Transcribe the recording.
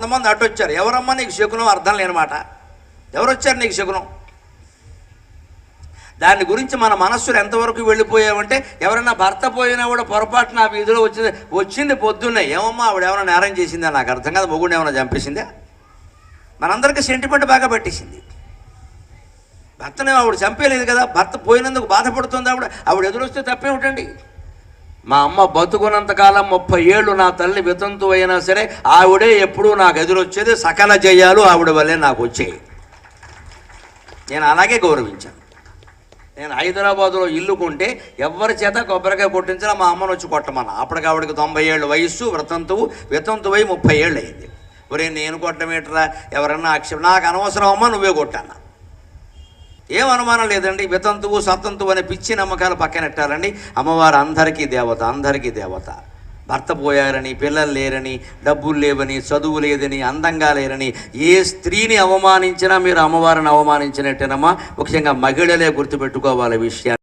కొంతమంది అటు వచ్చారు. ఎవరమ్మా నీకు శకునం? అర్థం లేనమాట ఎవరు వచ్చారు నీకు శకునం? దాని గురించి మన మనస్సులు ఎంతవరకు వెళ్ళిపోయామంటే ఎవరైనా భర్త పోయినా కూడా పొరపాటు నా వీధిలో వచ్చింది వచ్చింది పొద్దున్నే. ఏమమ్మా ఆవిడ ఏమైనా నేరం చేసిందా? నాకు అర్థం కాదు. మొగుడు ఏమైనా చంపేసిందా? మనందరికీ సెంటిమెంట్ బాగా పట్టేసింది. భర్తనే ఆవిడ చంపేయలేదు కదా. భర్త పోయినందుకు బాధపడుతుంది ఆవిడ? ఆవిడ ఎదురొస్తే తప్పేమిటండి? మా అమ్మ బతుకున్నంతకాలం ముప్పై ఏళ్ళు నా తల్లి వితంతు అయినా సరే ఆవిడే ఎప్పుడూ నాకు ఎదురొచ్చేది సకల జయాలు ఆవిడ వల్లే నాకు వచ్చాయి. నేను అలాగే గౌరవించాను. నేను హైదరాబాద్లో ఇల్లు కొంటే ఎవరి చేత కొబ్బరికాయ కొట్టించినా మా అమ్మను వచ్చి కొట్టమన్నా. అప్పటికి ఆవిడకి తొంభై ఏళ్ళు వయస్సు వ్రతంతువు వితంతువై ముప్పై ఏళ్ళు అయింది. ఒరే నేను కొట్టమేటరా ఎవరన్నా ఆక్షేపం నాకు అనవసరం అమ్మ నువ్వే కొట్టాను? ఏం అనుమానం లేదండి. వితంతువు సతంతువు అనే పిచ్చి నమ్మకాలు పక్కనెట్టాలండి అమ్మవారు అందరికీ దేవత అందరికీ దేవత. భర్త పోయారని పిల్లలు లేరని డబ్బులు లేవని చదువు లేదని అందంగా లేరని ఏ స్త్రీని అవమానించినా మీరు అమ్మవారిని అవమానించినట్టేనమ్మా. ముఖ్యంగా మహిళలే గుర్తుపెట్టుకోవాలి విషయాన్ని.